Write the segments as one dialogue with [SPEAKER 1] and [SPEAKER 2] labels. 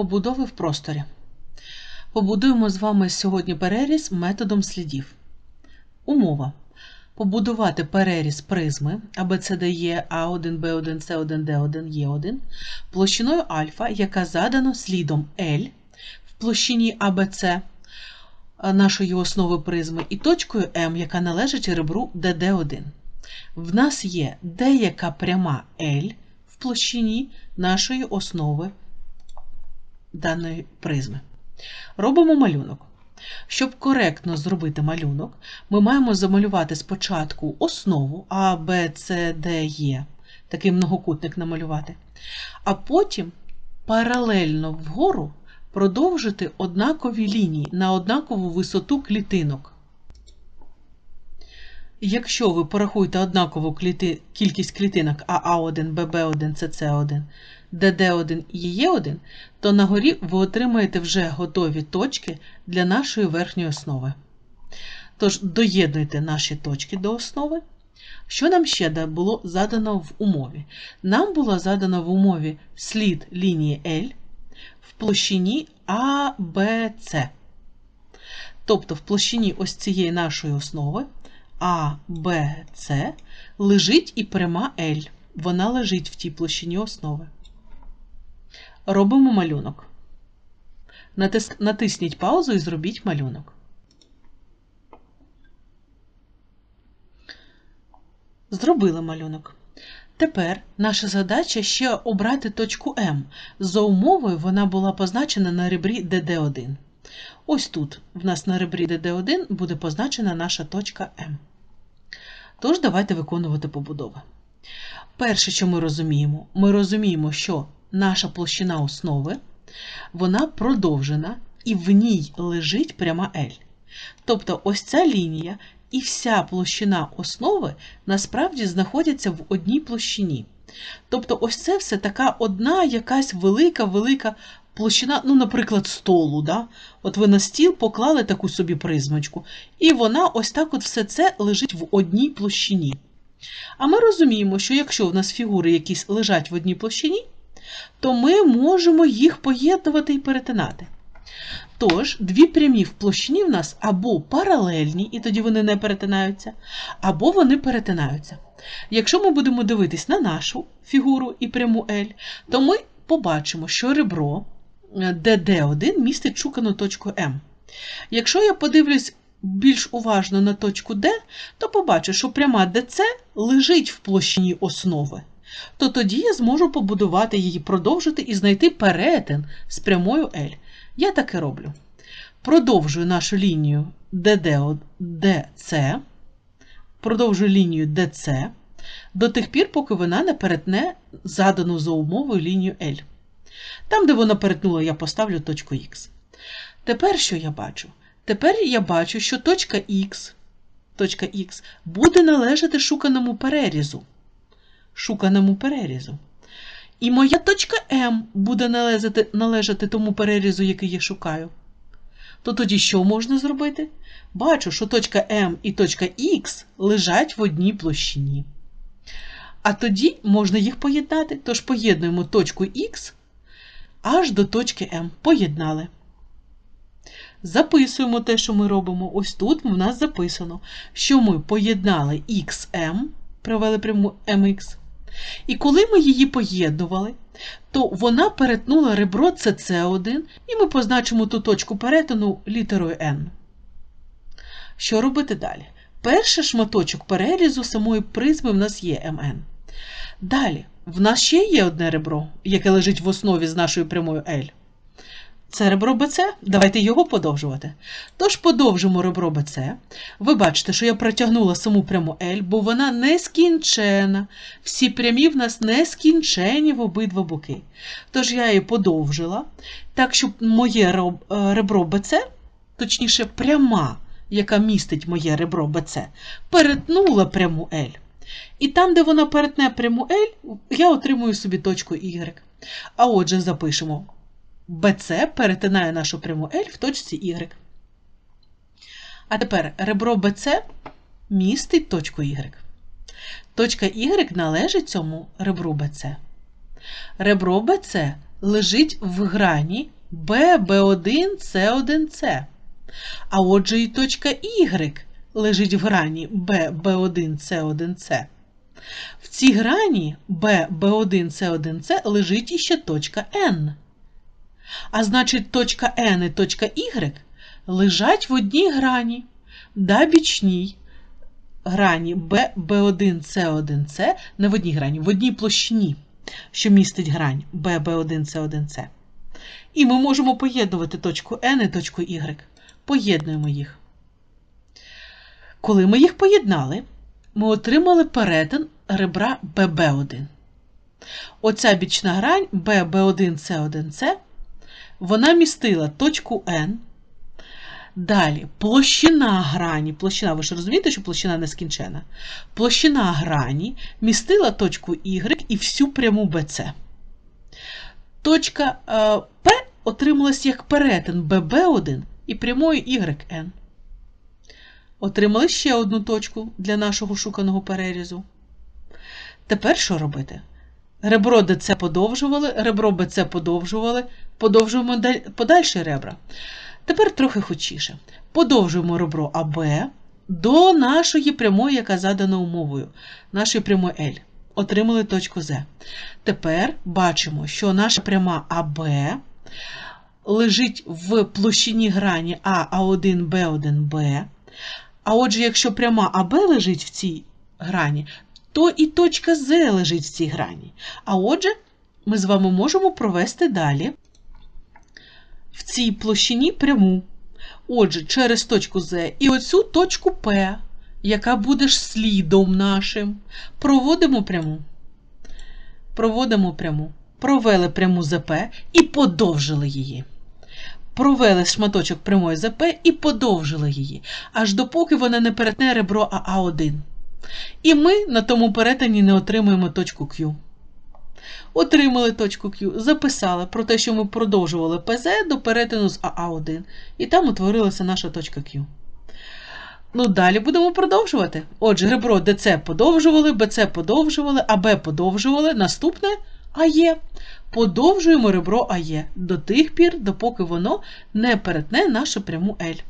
[SPEAKER 1] Побудови в просторі. Побудуємо з вами сьогодні переріз методом слідів. Умова. Побудувати переріз призми ABCDE A1, B1, C1, D1, E1 площиною альфа, яка задано слідом L в площині ABC нашої основи призми, і точкою М, яка належить ребру DD1. В нас є деяка пряма L в площині нашої основи даної призми. Робимо малюнок. Щоб коректно зробити малюнок, ми маємо замалювати спочатку основу А, Б, С, Д, Е, такий многокутник намалювати, а потім паралельно вгору продовжити однакові лінії на однакову висоту клітинок. Якщо ви порахуєте однакову кількість клітинок АА1, ББ1, СС1, ДД1 і Е1, то на горі ви отримаєте вже готові точки для нашої верхньої основи. Тож, доєднуйте наші точки до основи. Що нам ще було задано в умові? Нам було задано в умові слід лінії L в площині ABC. Тобто, в площині ось цієї нашої основи С лежить і пряма L. Вона лежить в тій площині основи. Робимо малюнок. Натис... Натисніть паузу і зробіть малюнок. Зробили малюнок. Тепер наша задача ще обрати точку М. За умовою вона була позначена на ребрі ДД1. Ось тут в нас на ребрі ДД1 буде позначена наша точка М. Тож, давайте виконувати побудови. Перше, що ми розуміємо, ми розуміємо, що наша площина основи вона продовжена і в ній лежить пряма L. Тобто ось ця лінія і вся площина основи насправді знаходяться в одній площині. Тобто, ось це все така одна якась велика-велика площина, ну, наприклад, столу. Да? От ви на стіл поклали таку собі призмочку, і вона ось так от все це лежить в одній площині. А ми розуміємо, що якщо в нас фігури якісь лежать в одній площині, то ми можемо їх поєднувати і перетинати. Тож, дві прямі в площині в нас або паралельні, і тоді вони не перетинаються, або вони перетинаються. Якщо ми будемо дивитись на нашу фігуру і пряму L, то ми побачимо, що ребро DD1 містить шукану точку М. Якщо я подивлюсь більш уважно на точку D, то побачу, що пряма DC лежить в площині основи. То тоді я зможу побудувати її, продовжити і знайти перетин з прямою L. Я так і роблю. Продовжую нашу лінію DC, продовжую лінію DC до тих пір, поки вона не перетне задану за умовою лінію L. Там, де вона перетнула, я поставлю точку Х. Тепер що я бачу? Тепер я бачу, що точка Х, точка Х буде належати шуканому перерізу. Шуканому перерізу. І моя точка М буде належати, належати тому перерізу, який я шукаю. То тоді що можна зробити? Бачу, що точка М і точка Х лежать в одній площині. А тоді можна їх поєднати, тож поєднуємо точку Х аж до точки М. Поєднали. Записуємо те, що ми робимо. Ось тут в нас записано, що ми поєднали XM, провели пряму MX. І коли ми її поєднували, то вона перетнула ребро CC1, і ми позначимо ту точку перетину літерою N. Що робити далі? Перший шматочок перерізу самої призми в нас є МН. Далі, в нас ще є одне ребро, яке лежить в основі з нашою прямою L. Це ребро BC, давайте його подовжувати. Тож подовжимо ребро BC. Ви бачите, що я протягнула саму пряму L, бо вона нескінчена. Всі прямі в нас нескінчені в обидва боки. Тож я її подовжила, так, щоб моє е, ребро BC, точніше, пряма, яка містить моє ребро BC, перетнула пряму L. І там, де вона перетне пряму L, я отримую собі точку Y. А отже, запишемо. BC перетинає нашу пряму L в точці Y. А тепер ребро BC містить точку Y. Точка Y належить цьому ребру BC. Ребро BC лежить в грані B, B1, C1C. А отже і точка Y лежить в грані B, B1, C1C. В цій грані B, B1, C1C лежить іще точка N. А значить, точка N і точка Y лежать в одній грані, да бічній грані B, B1, C1C, не в одній грані, в одній площині, що містить грань B, B1, C1C. І ми можемо поєднувати точку N і точку Y. Поєднуємо їх. Коли ми їх поєднали, ми отримали перетин ребра BB1. Оця бічна грань BB1C1C, вона містила точку N. Далі площина грані, площина, ви ж розумієте, що площина нескінчена. Площина грані містила точку Y і всю пряму BC. Точка е, P отрималась як перетин BB1 і прямою YN. Отримали ще одну точку для нашого шуканого перерізу. Тепер що робити? Ребро ДЦ подовжували, ребро БЦ подовжували, подовжуємо подальші ребра. Тепер трохи хочіше. Подовжуємо ребро АБ до нашої прямої, яка задана умовою, нашої прямої L. Отримали точку З. Тепер бачимо, що наша пряма АБ лежить в площині грані А, А1, Б1, Б. А отже, якщо пряма АБ лежить в цій грані, то і точка З лежить в цій грані. А отже, ми з вами можемо провести далі в цій площині пряму. Отже, через точку З і оцю точку П, яка буде слідом нашим, проводимо пряму. Проводимо пряму. Провели пряму ЗП і подовжили її. Провели шматочок прямої ЗП і подовжили її, аж допоки вона не перетне ребро АА1. І ми на тому перетині не отримуємо точку Q. Отримали точку Q, записали про те, що ми продовжували ПЗ до перетину з АА1. І там утворилася наша точка Q. Ну, далі будемо продовжувати. Отже, ребро ДЦ подовжували, БЦ подовжували, АБ подовжували. Наступне АЕ. Подовжуємо ребро АЕ до тих пір, допоки воно не перетне нашу пряму L.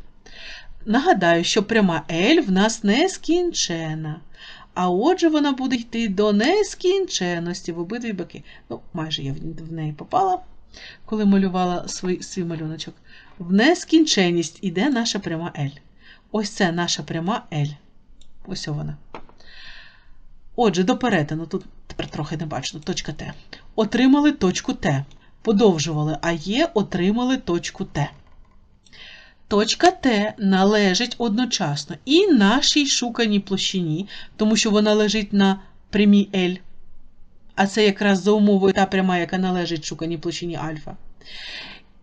[SPEAKER 1] Нагадаю, що пряма L в нас нескінчена. А отже, вона буде йти до нескінченності в обидві боки. Ну, майже я в неї попала, коли малювала свій, свій малюночок. В нескінченність іде наша пряма L. Ось це наша пряма L. Ось вона. Отже, до перетину, тут тепер трохи не бачно, точка Т. Отримали точку Т. Подовжували АЄ, отримали точку Т. Точка Т належить одночасно і нашій шуканій площині, тому що вона лежить на прямій L. А це якраз за умовою та пряма, яка належить шуканій площині альфа.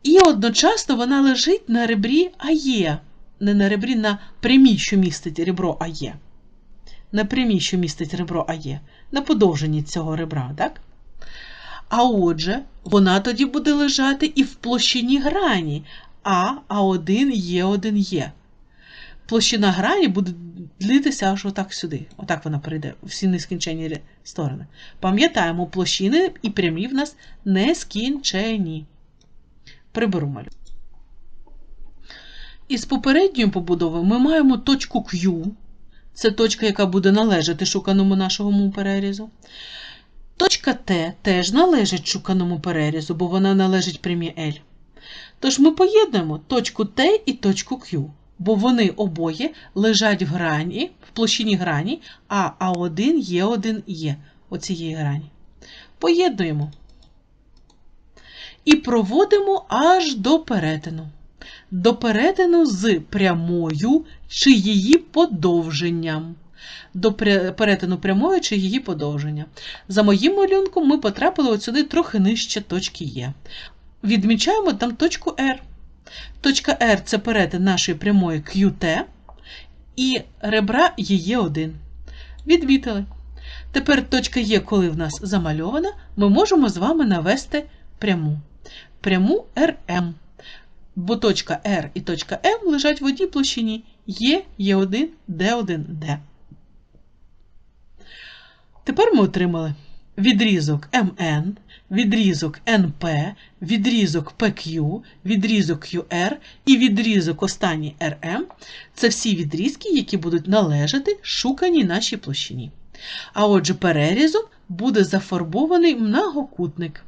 [SPEAKER 1] І одночасно вона лежить на ребрі АЕ. Не на ребрі, на прямій, що містить ребро АЕ. На прямій, що містить ребро АЕ. На подовженні цього ребра, так? А отже, вона тоді буде лежати і в площині грані, а, А1, Є1, Є. Площина грані буде длитися аж отак сюди. Отак вона прийде, всі нескінчені сторони. Пам'ятаємо, площини і прямі в нас нескінчені. Приберу малю. Із попередньої побудови ми маємо точку Q. Це точка, яка буде належати шуканому нашому перерізу. Точка Т теж належить шуканому перерізу, бо вона належить прямі L. Тож ми поєднуємо точку Т і точку Q, бо вони обоє лежать в грані, в площині грані, а А1 Є1 є оцієї грані. Поєднуємо. І проводимо аж до перетину. До перетину з прямою чи її подовженням. До перетину прямої чи її подовження. За моїм малюнком, ми потрапили от сюди трохи нижче точки Є відмічаємо там точку R. Точка R це перетин нашої прямої QT і ребра є 1 Відмітили. Тепер точка Є, коли в нас замальована, ми можемо з вами навести пряму. Пряму RM. Бо точка R і точка М лежать в одній площині Є, Є1, Д1, Д. Тепер ми отримали відрізок МН, відрізок НП, відрізок PQ, відрізок QR і відрізок останній RM – це всі відрізки, які будуть належати шуканій нашій площині. А отже, перерізом буде зафарбований многокутник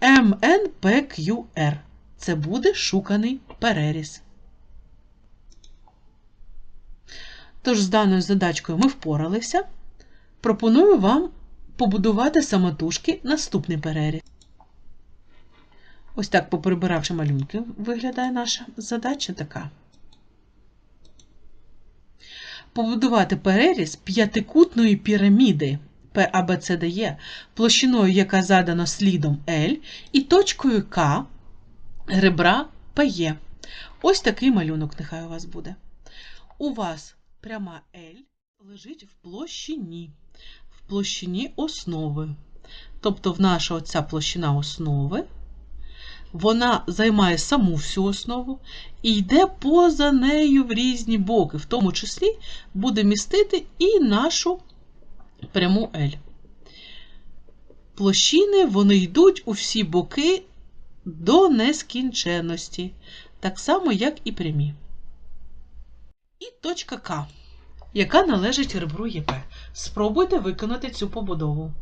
[SPEAKER 1] MNPQR. Це буде шуканий переріз. Тож з даною задачкою ми впоралися. Пропоную вам побудувати самотужки наступний переріз. Ось так, поприбиравши малюнки, виглядає наша задача така. Побудувати переріз п'ятикутної піраміди PABCDE, площиною, яка задана слідом L, і точкою К ребра PE. Ось такий малюнок нехай у вас буде. У вас пряма L лежить в площині, площині основи. Тобто, наша оця площина основи, вона займає саму всю основу і йде поза нею в різні боки, в тому числі буде містити і нашу пряму L. Площини вони йдуть у всі боки до нескінченності, так само, як і прямі. І точка К, яка належить ребру ЄП. Спробуйте виконати цю побудову.